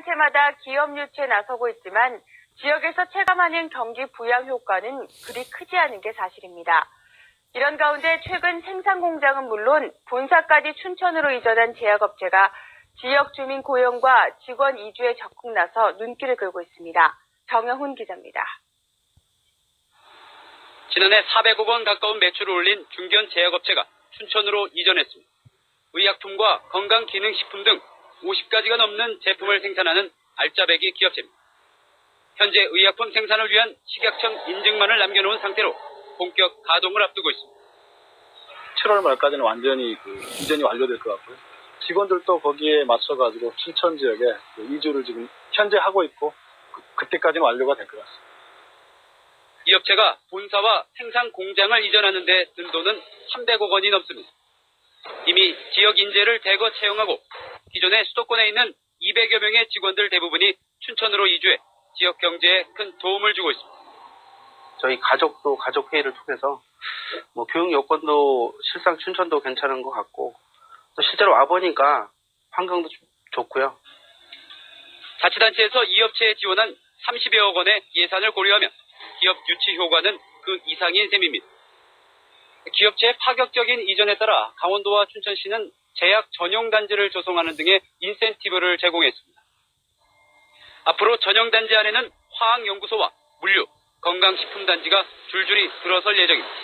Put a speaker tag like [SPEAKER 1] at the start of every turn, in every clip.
[SPEAKER 1] 단체마다 기업 유치에 나서고 있지만 지역에서 체감하는 경기 부양 효과는 그리 크지 않은 게 사실입니다. 이런 가운데 최근 생산 공장은 물론 본사까지 춘천으로 이전한 제약업체가 지역 주민 고용과 직원 이주에 적극 나서 눈길을 끌고 있습니다. 정영훈 기자입니다.
[SPEAKER 2] 지난해 400억 원 가까운 매출을 올린 중견 제약업체가 춘천으로 이전했습니다. 의약품과 건강기능식품 등 50가지가 넘는 제품을 생산하는 알짜배기 기업체입니다. 현재 의약품 생산을 위한 식약청 인증만을 남겨놓은 상태로 본격 가동을 앞두고 있습니다.
[SPEAKER 3] 7월 말까지는 완전히 그 이전이 완료될 것 같고요. 직원들도 거기에 맞춰가지고 춘천 지역에 그 이주를 지금 현재 하고 있고 그, 때까지는 완료가 될 것 같습니다.
[SPEAKER 2] 이 업체가 본사와 생산 공장을 이전하는 데 든 돈은 300억 원이 넘습니다. 이미 지역 인재를 대거 채용하고 기존의 수도권에 있는 200여 명의 직원들 대부분이 춘천으로 이주해 지역 경제에 큰 도움을 주고 있습니다.
[SPEAKER 4] 저희 가족도 가족 회의를 통해서 뭐 교육 여건도 실상 춘천도 괜찮은 것 같고 또 실제로 와 보니까 환경도 좀 좋고요.
[SPEAKER 2] 자치단체에서 이 업체에 지원한 30여억 원의 예산을 고려하면 기업 유치 효과는 그 이상인 셈입니다. 기업체의 파격적인 이전에 따라 강원도와 춘천시는 제약 전용 단지를 조성하는 등의 인센티브를 제공했습니다. 앞으로 전용 단지 안에는 화학연구소와 물류, 건강식품 단지가 줄줄이 들어설 예정입니다.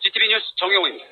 [SPEAKER 2] GTV 뉴스 정영호입니다.